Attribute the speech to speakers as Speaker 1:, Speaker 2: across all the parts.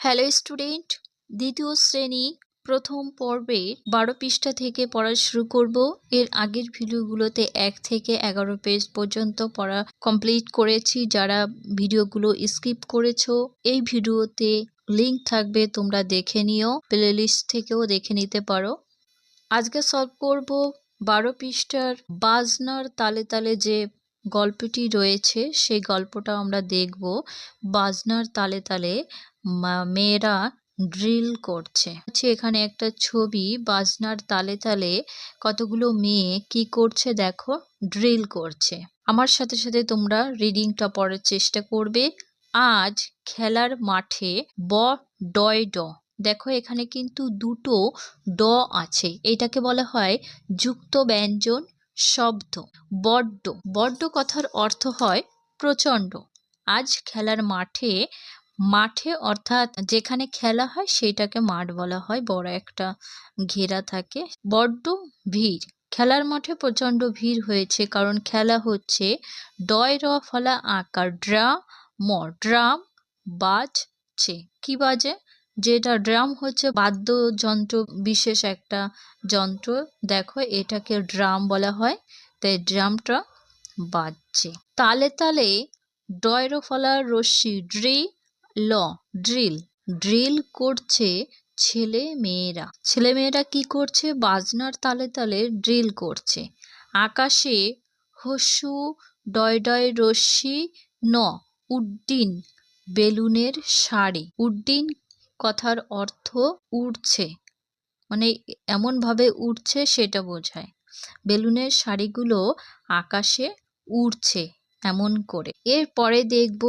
Speaker 1: Hello student দ্বিতীয় শ্রেণি, প্রথম পর্বে বারো পৃষ্ঠা থেকে পড়া শুরু করব। এর আগের ভিডিওগুলোতে এক থেকে এগারো পেজ পর্যন্ত পড়া কমপ্লিট করেছি। যারা ভিডিওগুলো স্কিপ করেছ, এই ভিডিওতে লিংক থাকবে, তোমরা দেখে নিও প্লে লিস্ট থেকেও দেখে নিতে পারো। আজকে সলভ করব বারো পৃষ্ঠার বাজনার তালে তালে যে গল্পটি রয়েছে, সেই গল্পটা আমরা দেখব। বাজনার তালে তালে মেয়েরা ড্রিল করছে। হচ্ছে এখানে একটা ছবি বাজনার তালে তালে কতগুলো মেয়ে কি করছে দেখো ড্রিল করছে। আমার সাথে সাথে তোমরা রিডিংটা পড়ার চেষ্টা করবে। আজ খেলার মাঠে ব ডয় ড। দেখো এখানে কিন্তু দুটো ড আছে। এটাকে বলা হয় যুক্ত ব্যঞ্জন শব্দ। বড্ড। বড্ড কথার অর্থ হয় প্রচণ্ড। আজ খেলার মাঠে মাঠে অর্থাৎ যেখানে খেলা হয় সেইটাকে মাঠ বলা হয়। বড় একটা ঘেরা থাকে। বড্ড ভিড়। খেলার মাঠে প্রচণ্ড ভিড় হয়েছে কারণ খেলা হচ্ছে ডয় র ফলা আকার। ড্রা ম ড্রাম বাজছে। কি বাজে? যেটা ড্রাম হচ্ছে বাদ্যযন্ত্র, বিশেষ একটা যন্ত্র। দেখো এটাকে ড্রাম বলা হয়। তাই ড্রামটা বাজছে। তালে তালে ডয়রফলার রশ্মি, ড্রি ল, ড্রিল। ড্রিল করছে ছেলে মেয়েরা। ছেলে মেয়েরা কি করছে? বাজনার তালে তালে ড্রিল করছে। আকাশে হসু ডয় ডয় রশ্মি ন, উড্ডিন বেলুনের শাড়ি। উড্ডিন কথার অর্থ উড়ছে। মানে এমনভাবে উড়ছে সেটা বোঝায়। বেলুনের শাড়িগুলো আকাশে উড়ছে এমন করে। এরপরে দেখব,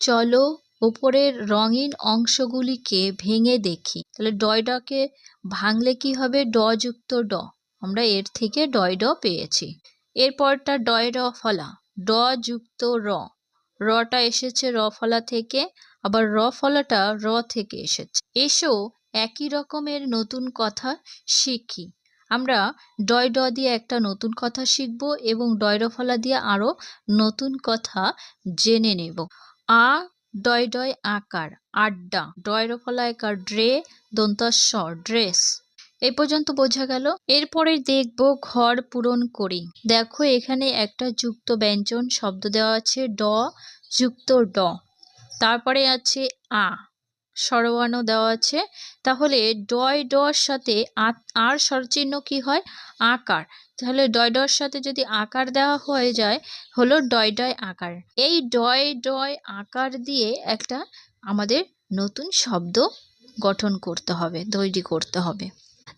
Speaker 1: চলো ওপরের রঙিন অংশগুলিকে ভেঙে দেখি। তাহলে ডয়ডকে ভাঙলে কি হবে? ড যুক্ত ড। আমরা এর থেকে ডয় ড পেয়েছি। এরপরটা ডয় র ফলা। ড যুক্ত র। রটা এসেছে র ফলা থেকে, আবার র ফলাটা র থেকে এসেছে। এসো একই রকমের নতুন কথা শিখি। আমরা ডয় ড দিয়ে একটা নতুন কথা শিখব এবং ডয় ফলা দিয়ে আরও নতুন কথা জেনে নেব। আ ডয় ডয় আকার, আড্ডা ডয়ের ফলায়কার ড্রে দন্তস্ব ড্রেস। এ পর্যন্ত বোঝা গেল। এরপরে দেখব ঘর পূরণ করি। দেখো এখানে একটা যুক্ত ব্যঞ্জন শব্দ দেওয়া আছে, ড, যুক্ত ড। তারপরে আছে আ। স্বরবর্ণ দেওয়া আছে। তাহলে ডয় ডর সাথে আর স্বরচিহ্ন কি হয়? আকার। তাহলে ডয় ডর সাথে যদি আকার দেওয়া হয়ে যায়, হলো ডয় ডয় আকার। এই ডয় ডয় আকার দিয়ে একটা আমাদের নতুন শব্দ গঠন করতে হবে, তৈরি করতে হবে।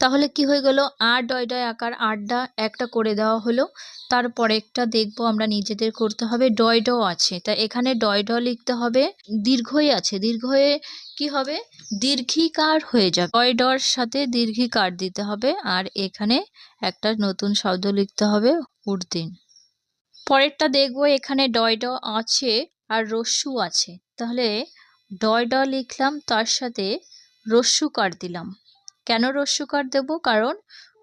Speaker 1: তাহলে কি হয়ে গেল? আর ডয় ডয় আকার, আড্ডা একটা করে দেওয়া হলো। তারপরে একটা দেখব আমরা নিজেদের করতে হবে। ডয় ড আছে। তা এখানে ডয় ড লিখতে হবে দীর্ঘই আছে। দীর্ঘয়ে কি হবে? দীর্ঘিকার হয়ে যাবে। ডয় ডর সাথে দীর্ঘিকার দিতে হবে। আর এখানে একটা নতুন শব্দ লিখতে হবে উর্দিন। পরেরটা দেখব এখানে ডয় ড আছে আর রস্যু আছে। তাহলে ডয় ড লিখলাম, তার সাথে রস্যুকার দিলাম। কেন রস্যুকার দেব? কারণ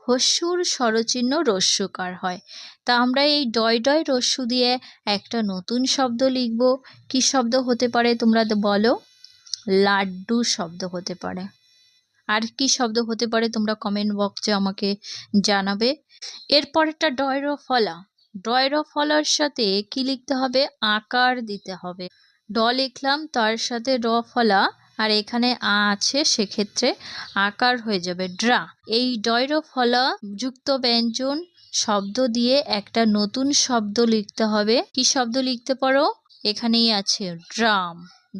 Speaker 1: হস্যুর স্বরচিহ্ন রস্যুকার হয়। তা আমরা এই ডয় ডয় রস্যু দিয়ে একটা নতুন শব্দ লিখব। কি শব্দ হতে পারে তোমরা বলো? লাড্ডু শব্দ হতে পারে। আর কি শব্দ হতে পারে তোমরা কমেন্ট বক্সে আমাকে জানাবে। এরপরেরটা ডয়র ফলা। ডয়র ফলার সাথে কি লিখতে হবে? আকার দিতে হবে। ড লিখলাম, তার সাথে র ফলা আর এখানে আ আছে, সেক্ষেত্রে আকার হয়ে যাবে ড্রা। এই ডয়র ফলা যুক্ত ব্যঞ্জন শব্দ দিয়ে একটা নতুন শব্দ লিখতে হবে। কি শব্দ লিখতে পারো? এখানেই আছে ড্রাম।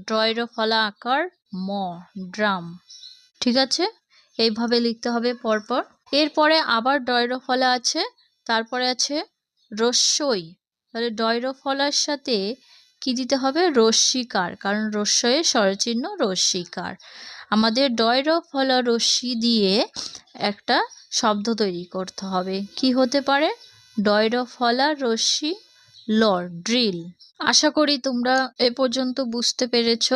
Speaker 1: ড্রয়ের ফলা আকার ম, ড্রাম। ঠিক আছে? এইভাবে লিখতে হবে পরপর। এরপরে আবার ডয়র ফলা আছে, তারপরে আছে রস্যই। তাহলে ডয়র ফলার সাথে কি দিতে হবে? রশ্মিকার। কারণ রস্যয়ের স্বরচিহ্ন, রশ্মিকার। আমাদের ডয়র ফলা রশ্মি দিয়ে একটা শব্দ তৈরি করতে হবে। কি হতে পারে? ডয়র ফলা রশ্মি লর ড্রিল। আশা করি তোমরা এ পর্যন্ত বুঝতে পেরেছ।